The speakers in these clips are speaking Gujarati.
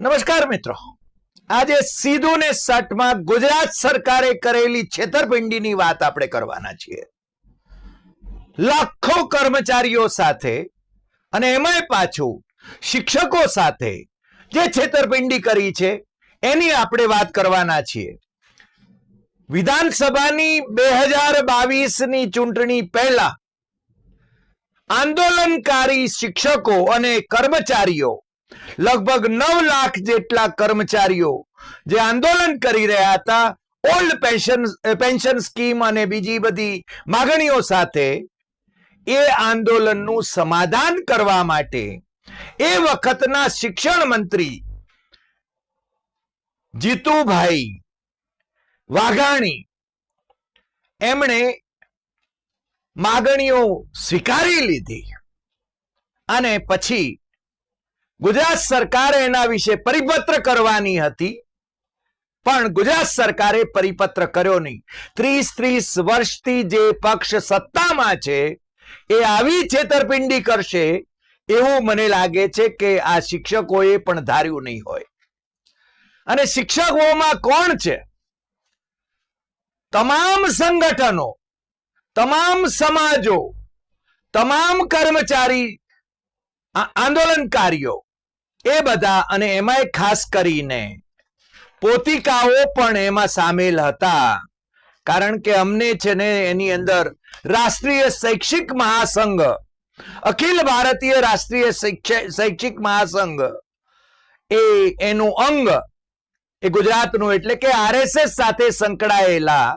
નમસ્કાર મિત્રો. આજે સીધું ને સટમાં ગુજરાત સરકારે કરેલી છેતરપિંડીની વાત આપણે કરવાના છીએ. લાખો કર્મચારીઓ સાથે અને એમાંય પાછું શિક્ષકો સાથે જે છેતરપિંડી કરી છે, એની આપણે વાત કરવાના છીએ. વિધાનસભાની બે હજાર બાવીસની ચૂંટણી પહેલા આંદોલનકારી શિક્ષકો અને કર્મચારીઓ લગભગ નવ લાખ જેટલા કર્મચારીઓ જે આંદોલન કરી રહ્યા હતા ઓલ્ડ પેન્શન પેન્શન સ્કીમ અને બીજી બધી માગણીઓ સાથે, એ આંદોલનનું સમાધાન કરવા માટે, એ વખતના શિક્ષણ મંત્રી જીતુભાઈ વાઘાણી, એમણે માગણીઓ સ્વીકારી લીધી. અને પછી ગુજરાત સરકારે એના વિશે પરિપત્ર કરવાની હતી, પણ ગુજરાત સરકારે પરિપત્ર કર્યો નહીં. ત્રીસ ત્રીસ વર્ષથી જે પક્ષ સત્તામાં છે, એ આવી છેતરપિંડી કરશે, એવું મને લાગે છે કે આ શિક્ષકોએ પણ ધાર્યું નહીં હોય. અને શિક્ષકોમાં કોણ છે? તમામ સંગઠનો, તમામ સમાજો, તમામ કર્મચારી આંદોલનકારીઓ એ બધા અને એમાંય ખાસ કરીને પોતિકાઓ પણ એમાં સામેલ હતા. કારણ કે અમને છે ને એની અંદર રાષ્ટ્રીય શૈક્ષિક મહાસંઘ, અખિલ ભારતીય રાષ્ટ્રીય શૈક્ષિક મહાસંઘ, એ એનું અંગ, એ ગુજરાતનું એટલે કે આરએસએસ સાથે સંકળાયેલા,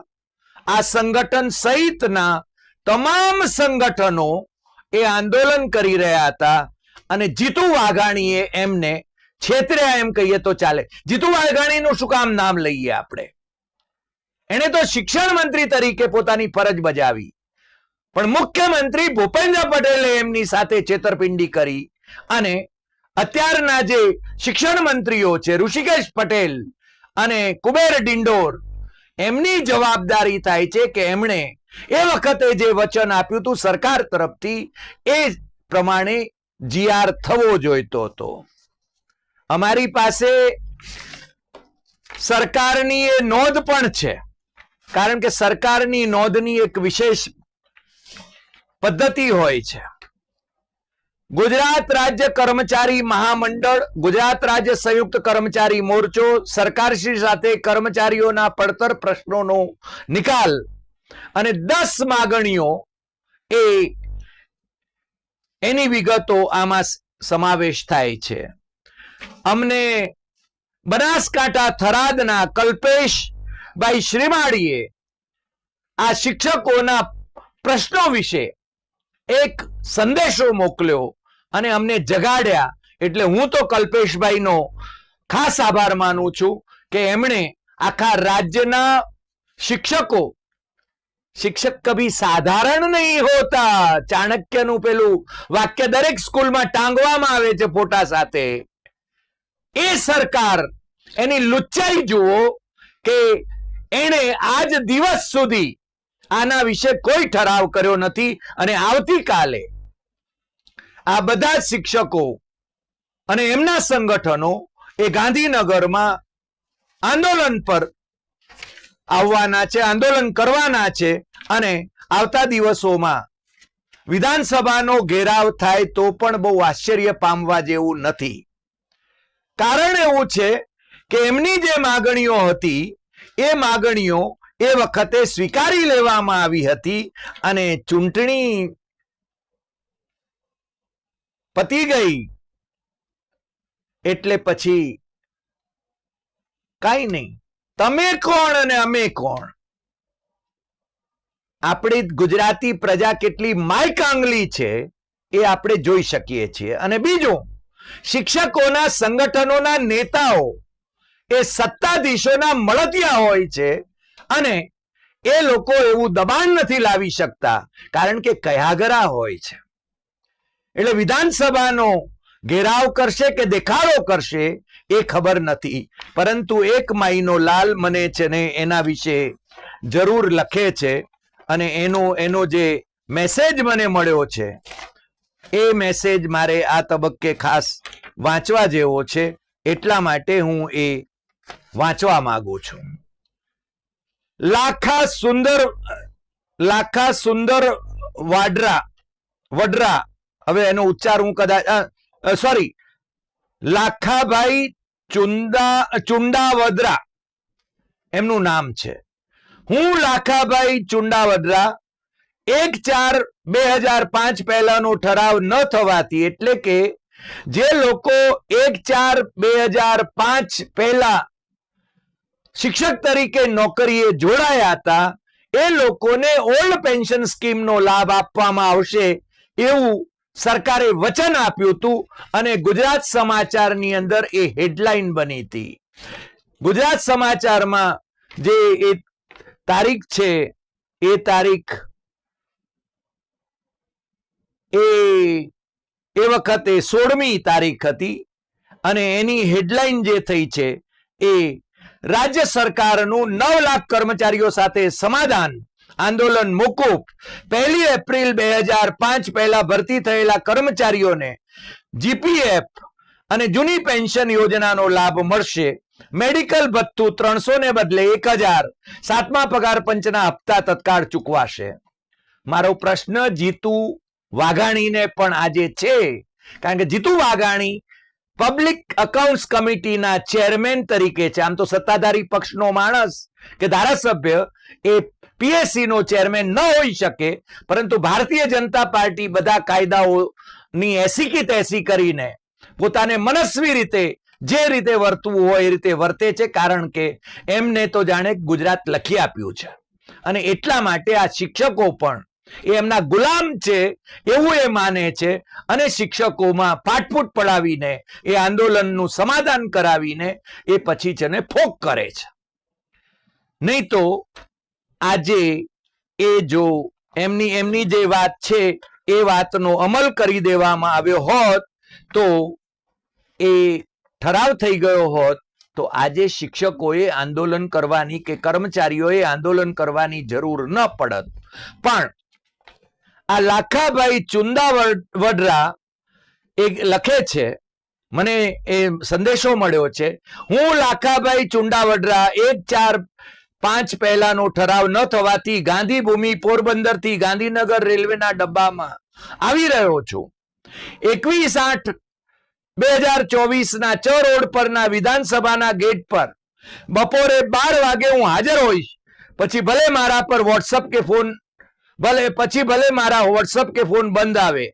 આ સંગઠન સહિતના તમામ સંગઠનો એ આંદોલન કરી રહ્યા હતા. અને જીતુ વાઘાણીએ એમને છેતર્યા એમ કહીએ તો ચાલે. જીતુ વાઘાણીનું શું કામ નામ લઈએ આપણે? એને તો શિક્ષણ મંત્રી તરીકે પોતાની ફરજ બજાવી. પણ મુખ્યમંત્રી ભૂપેન્દ્ર પટેલે એમની સાથે છેતરપિંડી કરી અને અત્યારના જે શિક્ષણ મંત્રીઓ છે, ઋષિકેશ પટેલ અને કુબેર ડિંડોર, એમની જવાબદારી થાય છે કે એમણે એ વખતે જે વચન આપ્યું હતું સરકાર તરફથી, એ પ્રમાણે જીઆર થવો જોઈતો હતો. અમારી પાસે સરકારની એ નોંધ પણ છે. કારણ કે સરકારની નોંધની એક વિશેષ પદ્ધતિ હોય છે. ગુજરાત રાજ્ય કર્મચારી મહામંડળ, ગુજરાત રાજ્ય સંયુક્ત કર્મચારી મોરચો, સરકારશ્રી સાથે કર્મચારીઓના પડતર પ્રશ્નોનો નિકાલ અને દસ માગણીઓ એ એની વિગતો આમાં સમાવેશ થાય છે. અમને બનાસકાંઠા થરાદના કલ્પેશભાઈ શ્રીમાળીએ આ શિક્ષકોના પ્રશ્નો વિશે એક સંદેશો મોકલ્યો અને અમને જગાડ્યા. એટલે હું તો કલ્પેશભાઈનો ખાસ આભાર માનું છું કે એમણે આખા રાજ્યના શિક્ષકો શિક્ષક કભી સાધારણ નહીં હોતા. ચાણક્યનું પેલું વાક્ય દરેક સ્કૂલમાં ટાંગવામાં આવે છે ફોટા સાથે. એ સરકાર એની લુચ્ચાઈ જુઓ કે એણે આજ દિવસ સુધી આના વિશે કોઈ ઠરાવ કર્યો નથી અને આવતીકાલે આ બધા શિક્ષકો અને એમના સંગઠનો એ ગાંધીનગરમાં આંદોલન પર આવવાના છે, આંદોલન કરવાના છે અને આવતા દિવસોમાં વિધાનસભાનો ઘેરાવ થાય તો પણ બહુ આશ્ચર્ય પામવા જેવું નથી. કારણ એવું છે કે એમની જે માગણીઓ હતી, એ માગણીઓ એ વખતે સ્વીકારી લેવામાં આવી હતી અને ચૂંટણી પતી ગઈ એટલે પછી કાંઈ નહીં. તમે કોણ અને અમે કોણ? આપણી ગુજરાતી પ્રજા કેટલી માયકાંગલી છે એ આપણે જોઈ શકીએ છીએ. અને બીજું, શિક્ષકોના સંગઠનોના નેતાઓ એ સત્તાધીશોના મળતિયા હોય છે અને એ લોકો એવું દબાણ નથી લાવી શકતા કારણ કે કયાગરા હોય છે. એટલે વિધાનસભાનો ઘેરાવ કરશે કે દેખાડો કરશે એ ખબર નથી. પરંતુ એક માઈનો લાલ મને છે ને એના વિશે જરૂર લખે છે અને એનો એનો જે મેસેજ મને મળ્યો છે, એ મેસેજ મારે આ તબક્કે ખાસ વાંચવા જેવો છે. એટલા માટે હું એ વાંચવા માંગુ છું. લાખા સુંદર લાખા સુંદર વાડરા, વડરા. હવે એનો ઉચ્ચાર હું કદાચ સોરી લાખાભાઈ ચુંદા, ચુંડાવદરા એમનું નામ છે. હું લાખાભાઈ ચુંડાવદરા એક ચાર બે હજાર પાંચ પહેલાનો ઠરાવ ન થવાથી એટલે કે જે લોકો એક ચાર બે હજાર પાંચ પહેલા શિક્ષક તરીકે નોકરીએ જોડાયા હતા, એ લોકોને ઓલ્ડ પેન્શન સ્કીમનો લાભ આપવામાં આવશે એવું સરકારે વચન આપ્યું હતું અને ગુજરાત સમાચારની અંદર એ હેડલાઇન બની હતી. ગુજરાત સમાચારમાં જે એ તારીખ છે, એ તારીખ એ એ વખતે સોળમી તારીખ હતી અને એની હેડલાઇન જે થઈ છે એ રાજ્ય સરકારનું નવ લાખ કર્મચારીઓ સાથે સમાધાન આંદોલન મોકૂફ. પહેલી એપ્રિલ બે પહેલા ભરતી થયેલા કર્મચારીઓને જીપીએફ અને જૂની પેન્શન યોજનાનો લાભ મળશે. મેડિકલ ભથ્થું ત્રણસો ને બદલે એક હજાર. સાતમા પગાર પંચના હપ્તા તત્કાળ ચૂકવાશે. મારો પ્રશ્ન જીતુ વાઘાણીને પણ આજે છે. કારણ કે જીતુ વાઘાણી પબ્લિક અકાઉન્ટ્સ કમિટીના ચેરમેન તરીકે છે. આમ તો સત્તાધારી પક્ષનો માણસ કે ધારાસભ્ય એ પીએસસી નો ચેરમેન ન હોઈ શકે, પરંતુ ભારતીય જનતા પાર્ટી બધા કાયદાઓની એસી કી તેસી કરીને પોતાને મનસ્વી રીતે, જે રીતે વર્તવું હોય એ રીતે વર્તે છે, કારણ કે એમને તો જાણે ગુજરાત લખી આપ્યું છે. અને એટલા માટે આ શિક્ષકો પણ એ એમના ગુલામ છે એવું એ માને છે અને શિક્ષકોમાં ફાટફૂટ પડાવીને, એ આંદોલનનું સમાધાન કરાવીને એ પછી છે ને ફોક કરે છે. નહીં તો આજે એ જો એમની એમની જે વાત છે, એ વાતનો અમલ કરી દેવામાં આવ્યો હોત, તો એ ઠરાવ થઈ ગયો હોત, તો આજે શિક્ષકોએ આંદોલન કરવાની કે કર્મચારીઓએ આંદોલન કરવાની જરૂર ન પડત. પણ આ લાખાભાઈ ચુંદા વડરા એ લખે છે, મને એ સંદેશો મળ્યો છે, હું લાખાભાઈ ચુંડાવડરા એક ચાર પાંચ પહેલાનો ઠરાવ ન થવાથી ગાંધીભૂમિ પોરબંદરથી ગાંધીનગર રેલવેના ડબ્બામાં આવી રહ્યો છું. એકવીસ આઠ બે હજાર ચોવીસના ચ રોડ પરના વિધાનસભાના ગેટ પર બપોરે બાર વાગે હું હાજર હોઈશ. પછી ભલે મારા પર વોટ્સઅપ કે ફોન, ભલે પછી ભલે મારા વોટ્સઅપ કે ફોન બંધ આવે.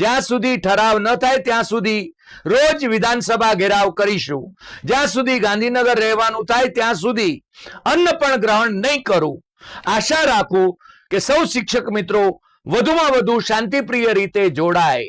જ્યાં સુધી ઠરાવ ન થાય ત્યાં સુધી રોજ વિધાનસભા ઘેરાવ કરીશું. જ્યાં સુધી ગાંધીનગર રહેવાનું થાય ત્યાં સુધી અન્ન પણ ગ્રહણ નહીં કરું. આશા રાખું કે સૌ શિક્ષક મિત્રો વધુમાં વધુ શાંતિપ્રિય રીતે જોડાય.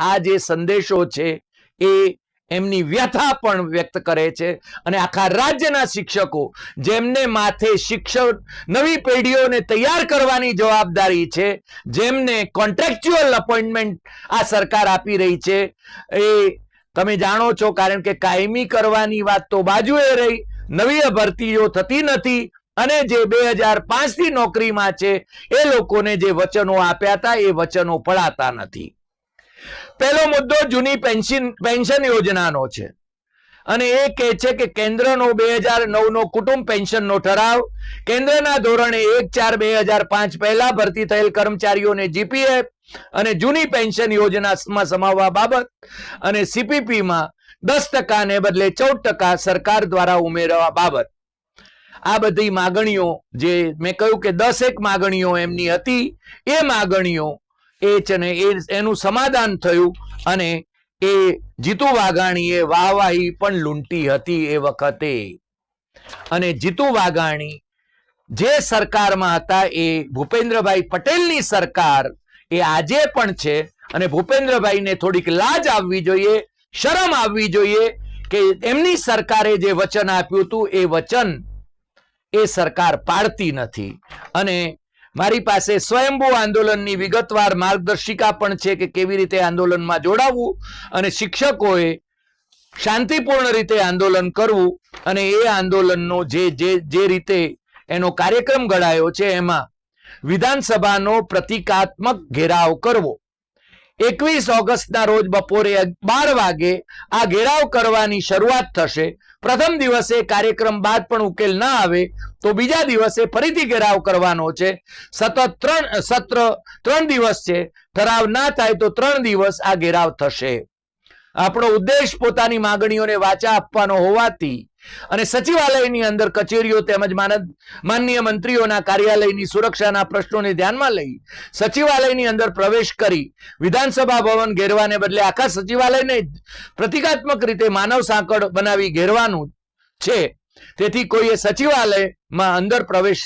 આ જે સંદેશો છે એ એમની વ્યથા પણ વ્યક્ત કરે છે અને આખા રાજ્યના શિક્ષકો જેમને માથે શિક્ષક નવી પેઢીઓને તૈયાર કરવાની જવાબદારી છે, જેમને કોન્ટ્રાક્ચ્યુઅલ અપોઇન્ટમેન્ટ આ સરકાર આપી રહી છે, એ તમે જાણો છો કારણ કે કાયમી કરવાની વાત તો બાજુએ રહી, નવી ભરતીઓ થતી નથી અને જે બે હજાર પાંચથી નોકરીમાં છે, એ લોકોને જે વચનો આપ્યા હતા એ વચનો પડાતા નથી. પહેલો મુદ્દો જૂની પેન્શન પેન્શન યોજનાનો છે. અને એ કહે છે કે કેન્દ્રનો બે હજાર નવનો કુટુંબ પેન્શનનો ઠરાવ, કેન્દ્રના ધોરણે એક ચાર બે હજાર પાંચ પહેલા ભરતી થયેલ કર્મચારીઓને જીપીએફ અને જૂની પેન્શન યોજનામાં સમાવવા બાબત, અને સીપીપીમાં દસ ટકાને બદલે ચૌદ ટકા સરકાર દ્વારા ઉમેરવા બાબત. આ બધી માગણીઓ જે મેં કહ્યું કે દસ એક માગણીઓ એમની હતી, એ માગણીઓ એ છે ને એ એનું સમાધાન થયું અને એ જીતુ વાઘાણીએ વાહવાહી પણ લૂંટી હતી એ વખતે. અને જીતુ વાઘાણી જે સરકારમાં હતા એ ભૂપેન્દ્રભાઈ પટેલની સરકાર એ આજે પણ છે અને ભૂપેન્દ્રભાઈને થોડીક લાજ આવવી જોઈએ, શરમ આવવી જોઈએ કે એમની સરકારે જે વચન આપ્યું હતું એ વચન એ સરકાર પાડતી નથી. અને મારી પાસે સ્વયંભૂ આંદોલનની વિગતવાર માર્ગદર્શિકા પણ છે કે કેવી રીતે આંદોલનમાં જોડાવવું અને શિક્ષકોએ શાંતિપૂર્ણ રીતે આંદોલન કરવું અને એ આંદોલનનો જે જે જે રીતે એનો કાર્યક્રમ ઘડાયો છે, એમાં વિધાનસભાનો પ્રતિકાત્મક ઘેરાવ કરવો. એકવીસ ઓગસ્ટના રોજ બપોરે બાર વાગે આ ઘેરાવ કરવાની શરૂઆત થશે. પ્રથમ દિવસે કાર્યક્રમ બાદ પણ ઉકેલ ના આવે તો બીજા દિવસે ફરીથી ઘેરાવ કરવાનો છે. સતત ત્રણ, સત્ર ત્રણ દિવસ છે. ઠરાવ ના થાય તો ત્રણ દિવસ આ ઘેરાવ થશે. આપણો ઉદ્દેશ પોતાની માંગણીઓને વાચા આપવાનો હોવાથી અને સચિવાલયની અંદર કચેરીઓ તેમજ માનનીય મંત્રીઓના કાર્યાલયની સુરક્ષાના પ્રશ્નોને ધ્યાનમાં લઈ સચિવાલયની અંદર પ્રવેશ કરી વિધાનસભા ભવન ઘેરવાને બદલે આખા સચિવાલયને પ્રતિકાત્મક રીતે માનવ સાંકળ બનાવી ઘેરવાનું છે. તેથી કોઈએ સચિવાલયમાં અંદર પ્રવેશ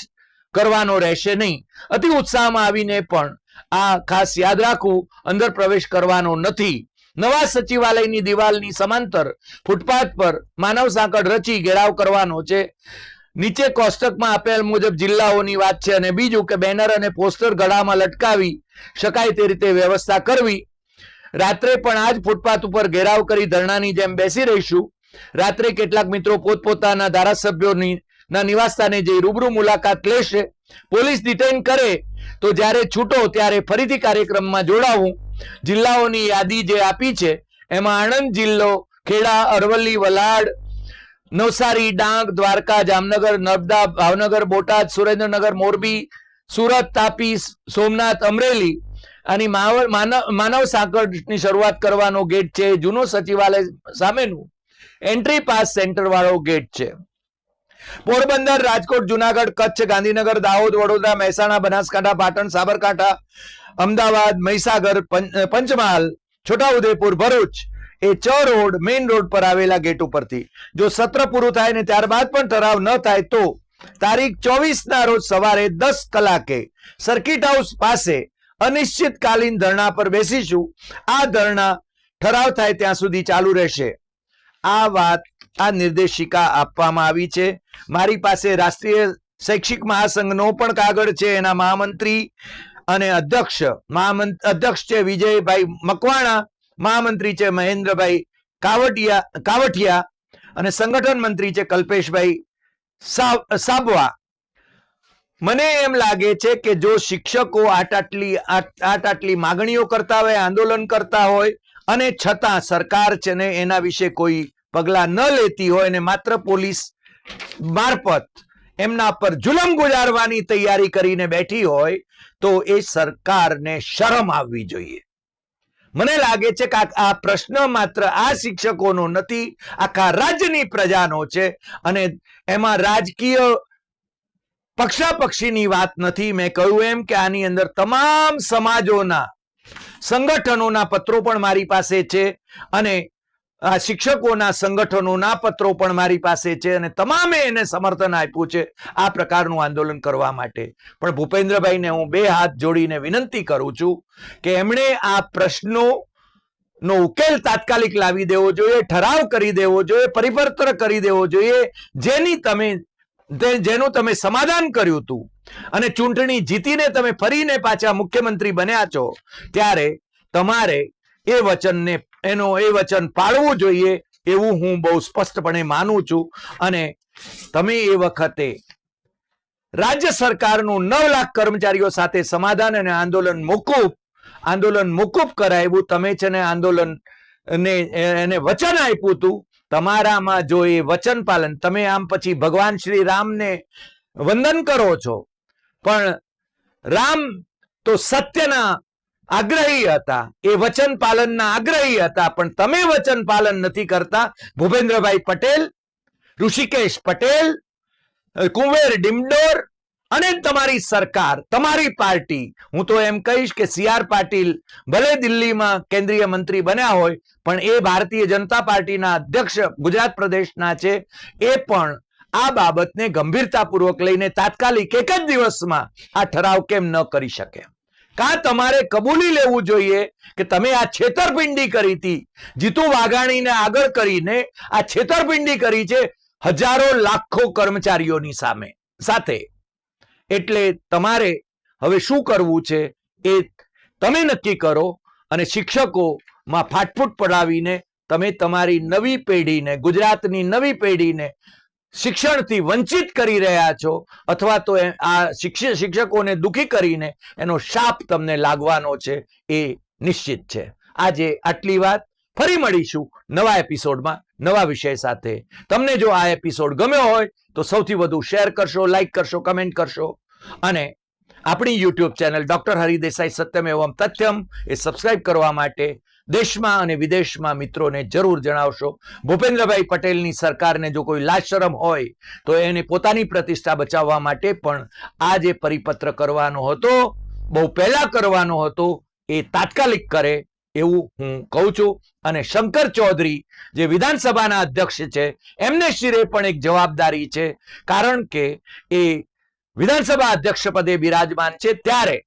કરવાનો રહેશે નહીં. અતિ ઉત્સાહમાં આવીને પણ આ ખાસ યાદ રાખવું, અંદર પ્રવેશ કરવાનો નથી. નવા સચિવાલયની દિવાલની સમાંતર ફૂટપાથ પર માનવ સાંકળ રચી ઘેરાવ કરવાનો છે. નીચે કોષ્ટકમાં આપેલ મુજબ જિલ્લાઓની વાત છે અને બીજું કે બેનર અને પોસ્ટર ગળામાં લટકાવી શકાય તે રીતે વ્યવસ્થા કરવી. રાત્રે પણ આ જ ફૂટપાથ ઉપર ઘેરાવ કરી ધરણાની જેમ બેસી રહીશું. રાત્રે કેટલાક મિત્રો પોતપોતાના ધારાસભ્યોની ના નિવાસસ્થાને જઈ રૂબરૂ મુલાકાત લેશે. પોલીસ ડિટેન કરે તો જ્યારે છૂટો ત્યારે ફરીથી કાર્યક્રમમાં જોડાવું. જિલ્લાઓની યાદી જે આપી છે, એમાં આણંદ જિલ્લો, ખેડા, અરવલ્લી, વલાડ, નવસારી, ડાંગ, દ્વારકા, જામનગર, નર્મદા, ભાવનગર, બોટાદ, સુરેન્દ્રનગર, મોરબી, સુરત, તાપી સોમનાથ, અમરેલી અને માનવ સાંકળની શરૂઆત કરવાનો ગેટ છે. જૂનો સચિવાલય સામેનું એન્ટ્રી પાસ સેન્ટર વાળો ગેટ છે. પોરબંદર, રાજકોટ, જુનાગઢ, કચ્છ, ગાંધીનગર, દાહોદ, વડોદરા, મહેસાણા, બનાસકાંઠા, પાટણ, સાબરકાંઠા અમદાવાદ, મહીસાગર પંચમહાલ, છોટાઉદેપુર, ભરૂચ એ ચ રોડ મેઇન રોડ પર આવેલા ગેટ ઉપરથી. જો સત્ર પૂરું થાય ને ત્યારબાદ પણ ઠરાવ ન થાય તો તારીખ ચોવીસ ના રોજ સવારે દસ કલાકે સર્કિટ હાઉસ પાસે અનિશ્ચિતકાલીન ધરણા પર બેસીશું. આ ધરણા ઠરાવ થાય ત્યાં સુધી ચાલુ રહેશે. આ વાત, આ નિર્દેશિકા આપવામાં આવી છે. મારી પાસે રાષ્ટ્રીય શૈક્ષિક મહાસંઘનો પણ કાગળ છે. એના મહામંત્રી અને અધ્યક્ષ મહામંત અધ્યક્ષ છે વિજયભાઈ મકવાણા, મહામંત્રી છે મહેન્દ્રભાઈ કાવટિયા, કાવઠિયા અને સંગઠન મંત્રી છે કલ્પેશભાઈ સાબવા. મને એમ લાગે છે કે જો શિક્ષકો આટ આટલી આટ આટ આટલી માગણીઓ કરતા હોય, આંદોલન કરતા હોય અને છતાં સરકાર છે ને એના વિશે કોઈ પગલા ન લેતી હોય ને માત્ર પોલીસ મારફત એમના પર જુલમ ગુજારવાની તૈયારી કરીને બેઠી હોય તો એ સરકારને શરમ આવવી જોઈએ. મને લાગે છે કે આ- પ્રશ્ન માત્ર આ શિક્ષકોનો નથી, આખા રાજ્યની પ્રજાનો છે અને એમાં રાજકીય પક્ષાપક્ષીની વાત નથી. મેં કહ્યું એમ કે આની અંદર તમામ સમાજોના સંગઠનોના પત્રો પણ મારી પાસે છે અને આ શિક્ષકોના સંગઠનોના પત્રો પણ મારી પાસે છે અને તમામે એને સમર્થન આપ્યું છે આ પ્રકારનું આંદોલન કરવા માટે. પણ ભૂપેન્દ્રભાઈને હું બે હાથ જોડીને વિનંતી કરું છું કે એમણે આ પ્રશ્નો નો ઉકેલ તાત્કાલિક લાવી દેવો જોઈએ, ઠરાવ કરી દેવો જોઈએ, પરિવર્તન કરી દેવો જોઈએ, જેની તમે જેનું તમે સમાધાન કર્યું હતું. અને ચૂંટણી જીતીને તમે ફરીને પાછા મુખ્યમંત્રી બન્યા છો, ત્યારે તમારે એ વચનને એનો એ વચન પાળવું જોઈએ એવું હું બહુ સ્પષ્ટપણે માનું છું. અને તમે એ વખતે રાજ્ય સરકારનું નવ લાખ કર્મચારીઓ સાથે સમાધાન અને આંદોલન મોકૂફ આંદોલન મોકૂફ કરાવ્યું. તમે છે ને આંદોલન ને એને વચન આપ્યું હતું. તમારામાં જો એ વચન પાલન, તમે આમ પછી ભગવાન શ્રી રામને વંદન કરો છો. પણ રામ તો સત્યના આગ્રહી હતા. એ વચન પાલનના આગ્રહી હતા. પણ તમે વચન પાલન નથી કરતા. ભૂપેન્દ્રભાઈ પટેલ, ઋષિકેશ પટેલ, કુંવેર ડિમડોર અને તમારી સરકાર, તમારી પાર્ટી. હું તો એમ કહીશ કે સી આર પાટીલ ભલે દિલ્હીમાં કેન્દ્રીય મંત્રી બન્યા હોય, પણ એ ભારતીય જનતા પાર્ટીના અધ્યક્ષ ગુજરાત પ્રદેશના છે. એ પણ આ બાબતને ગંભીરતાપૂર્વક લઈને તાત્કાલિક એક જ દિવસમાં આ ઠરાવ કેમ ન કરી શકે? કાં તમારે કબૂલી લેવું જોઈએ કે તમે આ છેતરપિંડી કરી હતી? જીતુ વાઘાણીને આગળ કરીને આ છેતરપિંડી કરી છે હજારો લાખો કર્મચારીઓની સામે. સાથે એટલે તમારે હવે શું કરવું છે એ તમે નક્કી કરો અને શિક્ષકોમાં ફાટફૂટ પડાવીને તમે તમારી નવી પેઢીને ગુજરાતની નવી પેઢીને શિક્ષણથી વંચિત કરી રહ્યા છો અથવા તો આ શિક્ષ, શિક્ષકોને દુખી કરીને એનો શાપ તમને લાગવાનો છે એ નિશ્ચિત છે. આજે આટલી વાત. ફરી મળીશું નવા એપિસોડમાં નવા વિષય સાથે. તમને જો આ એપિસોડ ગમ્યો હોય તો સૌથી વધુ શેર કરશો, લાઈક કરશો, કમેન્ટ કરશો. અને આપણી યુટ્યુબ ચેનલ ડોક્ટર હરિદેસાઈ સત્યમ એવમ તથ્યમ એ સબસ્ક્રાઇબ કરવા માટે દેશમાં અને વિદેશમાં મિત્રોને જરૂર જણાવશો. ભૂપેન્દ્રભાઈ પટેલની સરકારને જો કોઈ લાશરમ હોય, તો એને પોતાની પ્રતિષ્ઠા બચાવવા માટે પણ આ જે પરિપત્ર કરવાનો હતો. બહુ પહેલા કરવાનો હતો. એ તાત્કાલિક કરે એવું હું કહું છું. અને શંકર ચૌધરી જે વિધાનસભાના અધ્યક્ષ છે, એમને શિરે પણ એક જવાબદારી છે. કારણ કે એ વિધાનસભા અધ્યક્ષ પદે બિરાજમાન છે. ત્યારે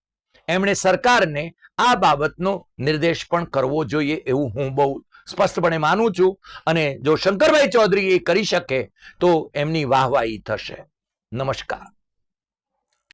એમણે સરકારને આ બાબતનો નિર્દેશ પણ કરવો જોઈએ એવું હું બહુ સ્પષ્ટપણે માનું છું. અને જો શંકરભાઈ ચૌધરી એ કરી શકે તો એમની વાહવાહી થશે. નમસ્કાર.